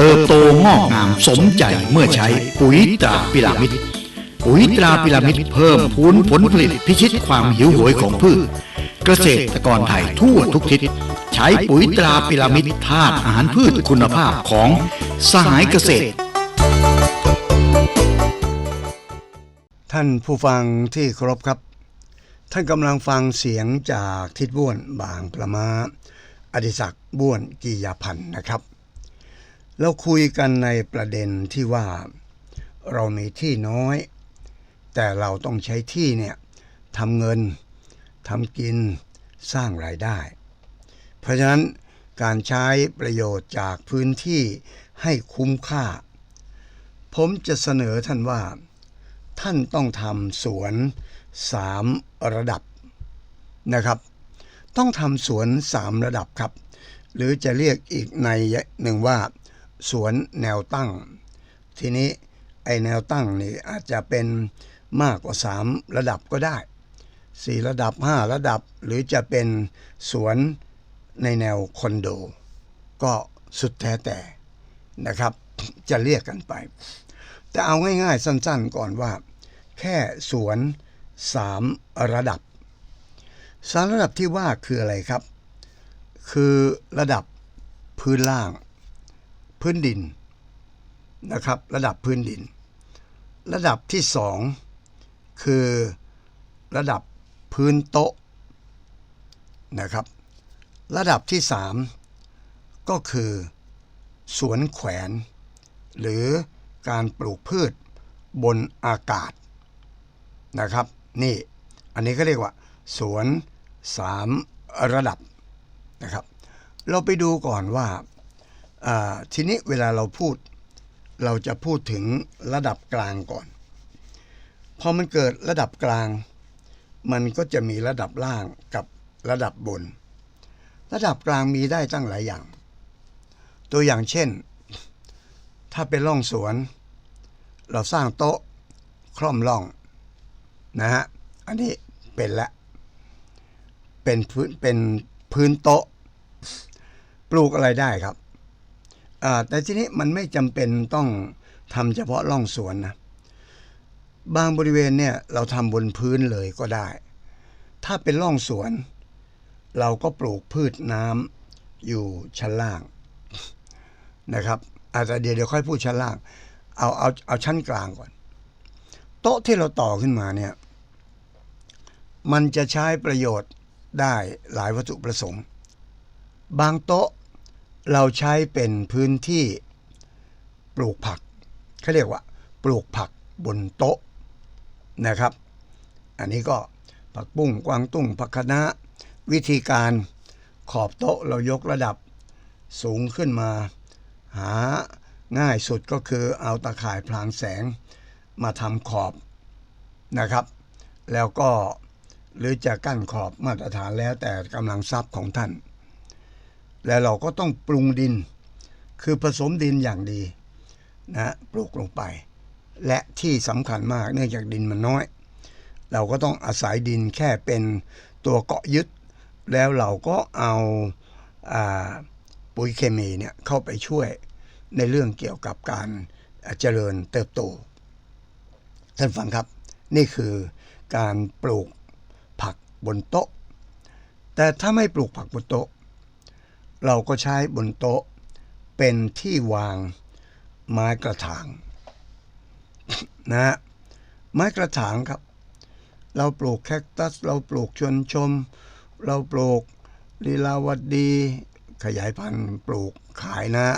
เติบโตงอกงามสมใจเมื่อใช้ปุ๋ยตราพิรามิดปุ๋ยตราพิรามิดเพิ่มพูนผลผลิตพิชิตความหิวโหยของพืช เกษตรกรไทยทั่วทุกทิศ ใช้ปุ๋ยตราพิรามิดธาตุอาหารพืชคุณภาพของสหายเกษตร ท่านผู้ฟังที่เคารพครับ ท่านกำลังฟังเสียงจากทิดบ้วนบางประมาอดิศักบ้วนกิยาพันธ์นะครับ เราคุยกันในประเด็นที่ว่า เรามีที่น้อย แต่เราต้องใช้ที่เนี่ยทำเงินทำกินสร้างรายได้ เพราะฉะนั้นการใช้ประโยชน์จากพื้นที่ให้คุ้มค่า ผมจะเสนอท่านว่า ท่านต้องทำสวนสามระดับนะครับ ต้องทำสวนสามระดับครับ หรือจะเรียกอีกในหนึ่งว่า สวนแนวตั้ง ทีนี้ไอแนวตั้งนี่อาจจะเป็นมากกว่าสามระดับก็ได้สี่ระดับห้าระดับ หรือจะเป็นสวนในแนวคอนโด ก็สุดแท้แต่นะครับ จะเรียกกันไป แต่เอาง่ายๆสั้นๆก่อนว่า แค่สวนสามระดับสามระดับที่ว่าคืออะไรครับ คือระดับพื้นล่าง พื้นดินนะครับ ระดับพื้นดิน ระดับที่สองคือระดับพื้นโต๊ะนะครับ ระดับที่สามก็คือสวนแขวน หรือการปลูกพืชบนอากาศนะครับ นี่อันนี้ก็เรียกว่า สวนสามระดับนะครับ เราไปดูก่อนว่าอ่า ทีนี้เวลาเราพูดเราจะพูดถึงระดับกลางก่อน พอมันเกิดระดับกลาง มันก็จะมีระดับล่างกับระดับบน ระดับกลางมีได้ตั้งหลายอย่าง ตัวอย่างเช่น ถ้าเป็นร่องสวน เราสร้างโต๊ะคล่อมร่องนะฮะ อันนี้เป็นละ เป็นพื้นเป็นพื้นโต๊ะ ปลูกอะไรได้ครับ แต่ทีนี้มันไม่จำเป็นต้องทำเฉพาะร่องสวนนะบางบริเวณเนี่ยเราทำบนพื้นเลยก็ได้ ถ้าเป็นร่องสวน เราก็ปลูกพืชน้ำอยู่ชั้นล่างนะครับอาจจะเดี๋ยวเดี๋ยวค่อยพูดชั้นล่าง เอาเอาเอาชั้นกลางก่อน โต๊ะที่เราต่อขึ้นมาเนี่ย มันจะใช้ประโยชน์ได้หลายวัตถุประสงค์ บางโต๊ะ เราใช้เป็นพื้นที่ปลูกผักเขาเรียกว่า ปลูกผักบนโต๊ะนะครับ อันนี้ก็ผักบุ้งกวางตุ้งผักคะน้าวิธีการขอบโต๊ะเรายกระดับสูงขึ้นมา หาง่ายสุดก็คือเอาตะข่ายพลางแสงมาทำขอบนะครับ แล้วก็หรือจะกั้นขอบมาตรฐานแล้วแต่กำลังทรัพย์ของท่าน แล้วเราก็ต้องปรุงดิน คือผสมดินอย่างดีนะปลูกลงไป และที่สำคัญมากเนื่องจากดินมันน้อย เราก็ต้องอาศัยดินแค่เป็นตัวเกาะยึด แล้วเราก็เอาอาปุ๋ยเคมีเนี่ยเข้าไปช่วยในเรื่องเกี่ยวกับการเจริญเติบโต ท่านฟังครับ นี่คือการปลูกผักบนโต๊ะ แต่ถ้าไม่ปลูกผักบนโต๊ะ เราก็ใช้บนโต๊ะ เป็นที่วางไม้กระถางนะฮะไม้กระถางครับ เราปลูกแคคตัส เราปลูกชวนชม เราปลูกลีลาวดี ขยายพันธุ์ปลูกขายนะ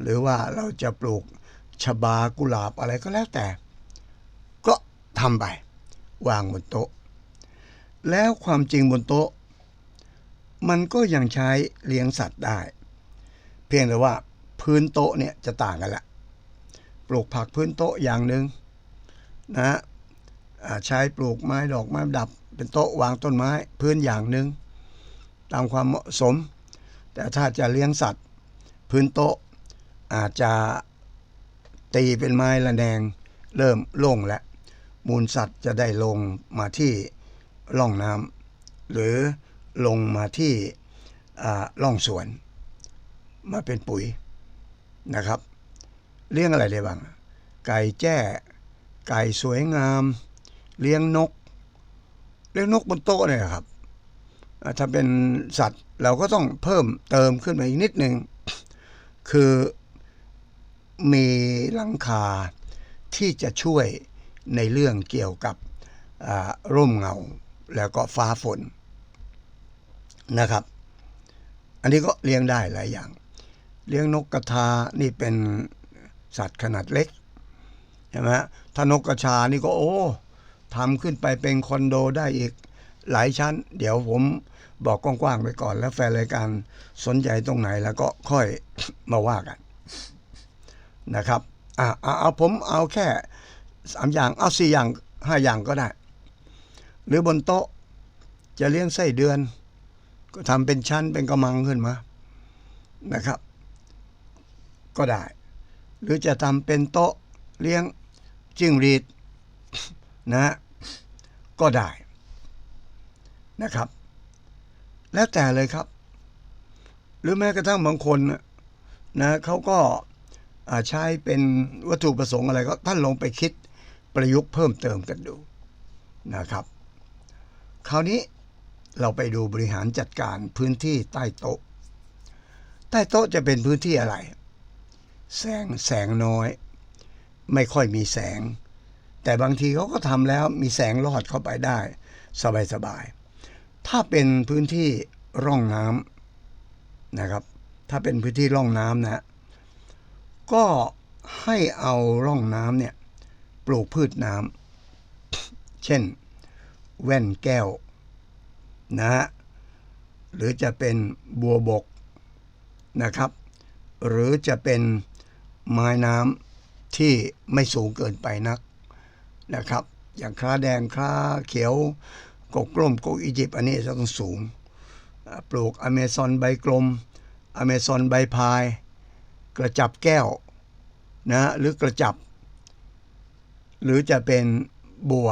หรือว่าเราจะปลูกชบากุหลาบอะไรก็แล้วแต่ ก็ทำไป วางบนโต๊ะ แล้วความจริงบนโต๊ะ มันก็ยังใช้เลี้ยงสัตว์ได้ เพียงแต่ว่าพื้นโต๊ะเนี่ยจะต่างกันละปลูกผักพื้นโต๊ะอย่างหนึ่งนะฮะใช้ปลูกไม้ดอกไม้ดับ เป็นโต๊ะวางต้นไม้พื้นอย่างหนึ่งตามความเหมาะสม แต่ถ้าจะเลี้ยงสัตว์ พื้นโต๊ะอาจจะตีเป็นไม้ละแนงเริ่มโล่งแล้วมูลสัตว์จะได้ลงมาที่ร่องน้ำหรือ ลงมาที่อ่าร่องสวน มาเป็นปุ๋ยนะครับ เลี้ยงอะไรได้บ้าง ไก่แจ้ ไก่สวยงาม เลี้ยงนก เลี้ยงนกบนโต๊ะเนี่ยครับ ถ้าเป็นสัตว์เราก็ต้องเพิ่มเติมขึ้นมาอีกนิดหนึ่งคือมีหลังคาที่จะช่วยในเรื่องเกี่ยวกับร่มเงาแล้วก็ฟ้าฝน นะครับ อันนี้ก็เลี้ยงได้หลายอย่าง เลี้ยงนกกระทานี่เป็นสัตว์ขนาดเล็กใช่ไหมฮะถ้านกกระชานี่ก็โอ้ทำขึ้นไปเป็นคอนโดได้อีกหลายชั้น เดี๋ยวผมบอกกว้างๆไปก่อน แล้วแฟนรายการสนใจตรงไหนแล้วก็ค่อยมาว่ากันนะครับอ่าเอาผมเอาแค่สามอย่างเอาสี่อย่างห้าอย่างก็ได้ หรือบนโต๊ะจะเลี้ยงไส้เดือน ก็ทำเป็นชั้นเป็นกระมังขึ้นมานะครับ ก็ได้ หรือจะทำเป็นโต๊ะเลี้ยงจิ้งหรีดนะฮะก็ได้นะครับ แล้วแต่เลยครับ หรือแม้กระทั่งบางคนนะเขาก็าใช้เป็นวัตถุประสงค์อะไรก็ท่านลงไปคิดประยุกต์เพิ่มเติมกันดูนะครับ คราวนี้ เราไปดูบริหารจัดการพื้นที่ใต้โต๊ะ ใต้โต๊ะจะเป็นพื้นที่อะไร แสงแสงน้อย ไม่ค่อยมีแสง แต่บางทีเขาก็ทำแล้วมีแสงลอดเข้าไปได้ สบายๆถ้าเป็นพื้นที่ร่องน้ำนะครับ ถ้าเป็นพื้นที่ร่องน้ำนะ ก็ให้เอาร่องน้ำเนี่ยปลูกพืชน้ำเช่น แว่นแก้ว นะฮะหรือจะเป็นบัวบกนะครับ หรือจะเป็นไม้น้ำที่ไม่สูงเกินไปนักนะครับ อย่างคล้าแดงคล้าเขียวกกกลมกกอียิปต์อันนี้จะต้องสูง ปลูกอเมซอนใบกลม อเมซอนใบพาย กระจับแก้วนะหรือกระจับ หรือจะเป็นบัว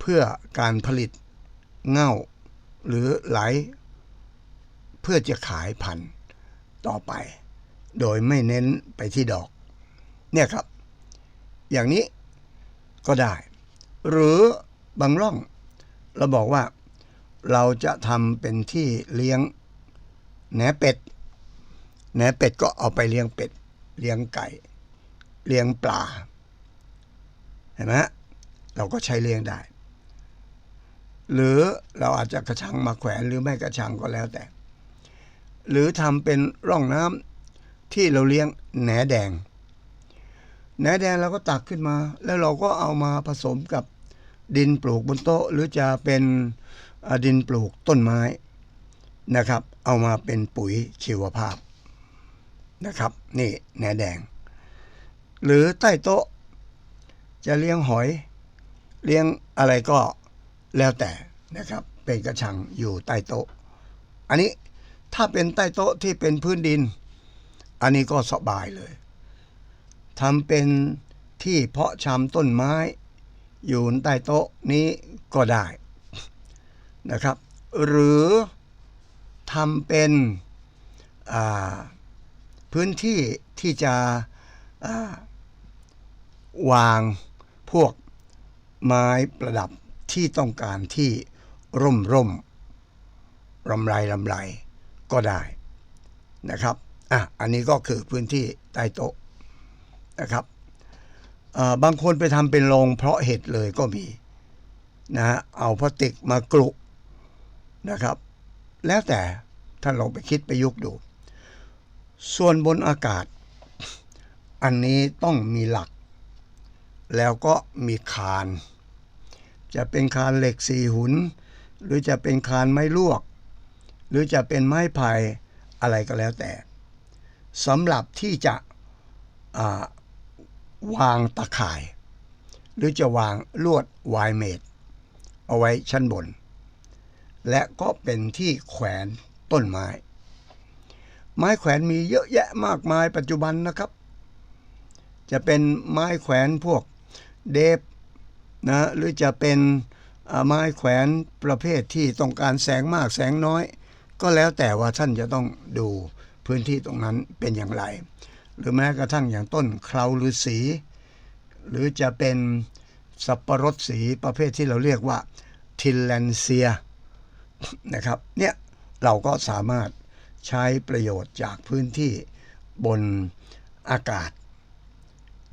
เพื่อการผลิตเง่า หรือไหลเพื่อจะขายพันธุ์ต่อไป โดยไม่เน้นไปที่ดอก เนี่ยครับ อย่างนี้ก็ได้ หรือบางร่อง เราบอกว่าเราจะทำเป็นที่เลี้ยงแหนเป็ดแหนเป็ดก็เอาไปเลี้ยงเป็ด เลี้ยงไก่ เลี้ยงปลา เห็นไหมเราก็ใช้เลี้ยงได้ หรือเราอาจจะกระชังมาแขวนหรือไม่กระชังก็แล้วแต่ หรือทำเป็นร่องน้ำที่เราเลี้ยงแหนแดงแหนแดงเราก็ตักขึ้นมา แล้วเราก็เอามาผสมกับดินปลูกบนโต๊ะ หรือจะเป็นดินปลูกต้นไม้นะครับ เอามาเป็นปุ๋ยชีวภาพนะครับ นี่แหนแดง หรือใต้โต๊ะ จะเลี้ยงหอย เลี้ยงอะไรก็ แล้วแต่นะครับเป็นกระชังอยู่ใต้โต๊ะ อันนี้ถ้าเป็นใต้โต๊ะที่เป็นพื้นดิน อันนี้ก็สบายเลยทำเป็นที่เพาะชำต้นไม้อยู่ใต้โต๊ะนี้ก็ได้นะครับ หรือทำเป็นพื้นที่ที่จะวางพวกไม้ประดับ ที่ต้องการที่ร่มร่มรำไรรำไรก็ได้นะครับอะอันนี้ก็คือพื้นที่ใต้โต๊ะนะครับเอ่อบางคนไปทำเป็นโรงเพราะเห็ดเลยก็มีนะฮะเอาพลาสติกมากรุนะครับ แล้วแต่ท่านลองไปคิดไปยุกดู ส่วนบนอากาศ อันนี้ต้องมีหลัก แล้วก็มีคาน จะเป็นคานเหล็กสี่หุน หรือจะเป็นคานไม้ลวก หรือจะเป็นไม้ไผ่อะไรก็แล้วแต่สำหรับที่จะาวางตะข่าย หรือจะวางลวดไวเมดเอาไว้ชั้นบน และก็เป็นที่แขวนต้นไม้ ไม้แขวนมีเยอะแยะมากมายปัจจุบันนะครับ จะเป็นไม้แขวนพวกเดฟ นะหรือจะเป็นไม้แขวนประเภทที่ต้องการแสงมากแสงน้อย ก็แล้วแต่ว่าท่านจะต้องดูพื้นที่ตรงนั้นเป็นอย่างไร หรือแม้กระทั่งอย่างต้นเคราหรือสี หรือจะเป็นสับประรดสีประเภทที่เราเรียกว่าทิลแลนเซียนะครับเนี่ยเราก็สามารถใช้ประโยชน์จากพื้นที่บนอากาศ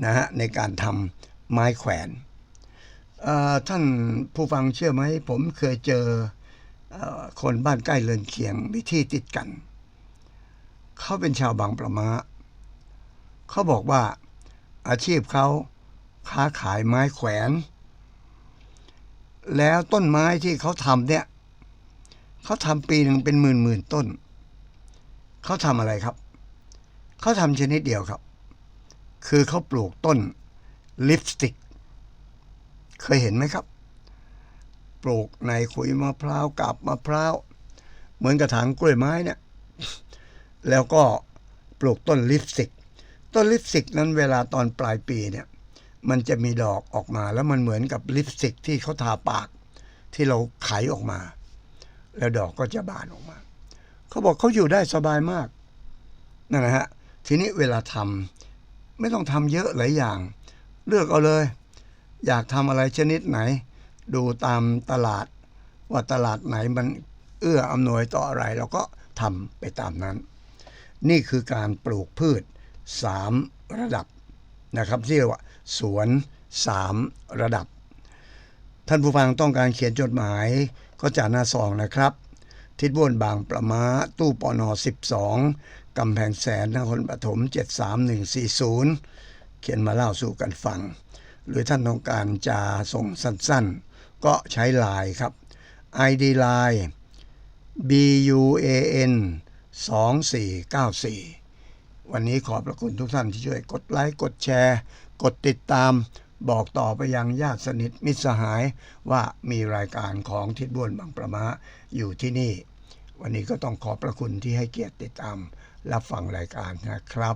นะฮะในการทำไม้แขวน ท่านผู้ฟังเชื่อไหมผมเคยเจออคนบ้านใกล้เรือนเคียงวิธีติดกัน เขาเป็นชาวบางประมาเขาบอกว่าอาชีพเขาค้าขายไม้แขวน แล้วต้นไม้ที่เขาทำเนี่ยเขาทำปีหนึ่งเป็นหมื่นหมื่นต้น เขาทำอะไรครับ เขาทำชนิดเดียวครับ คือเขาปลูกต้นลิปสติก เคยเห็นไหมครับ ปลูกในขุยมะพร้าวกับมะพร้าว เหมือนกระถางกล้วยไม้เนี่ย แล้วก็ปลูกต้นลิปสติก ต้นลิปสติกนั้นเวลาตอนปลายปีเนี่ย มันจะมีดอกออกมาแล้วมันเหมือนกับลิปสติกที่เขาทาปาก ที่เราไขออกมา แล้วดอกก็จะบานออกมา เขาบอกเขาอยู่ได้สบายมากนั่นนะฮะทีนี้เวลาทำไม่ต้องทำเยอะหลายอย่าง เลือกเอาเลย อยากทำอะไรชนิดไหน ดูตามตลาด ว่าตลาดไหนมันเอื้ออำนวยต่ออะไรเราก็ทำไปตามนั้น นี่คือการปลูกพืช 3 ระดับนะครับที่เรียกว่า สวน 3 ระดับ ท่านผู้ฟังต้องการเขียนจดหมายก็จ่าหน้าซองนะครับ ทิศบนบางประมาตู้ปอนอ12กำแพงแสนนครปฐม 73140 เขียนมาเล่าสู่กันฟัง หรือท่านต้องการจะส่งสั้นๆ ก็ใช้ไลน์ครับ ID Line B U A N 2494 วันนี้ขอบพระคุณทุกท่านที่ช่วยกดไลค์กดแชร์ กดติดตามบอกต่อไปยังญาติสนิทมิตรสหายว่ามีรายการของทิศบ้วนบางประมาอยู่ที่นี่ วันนี้ก็ต้องขอบพระคุณที่ให้เกียรติติดตามรับฟังรายการนะครับ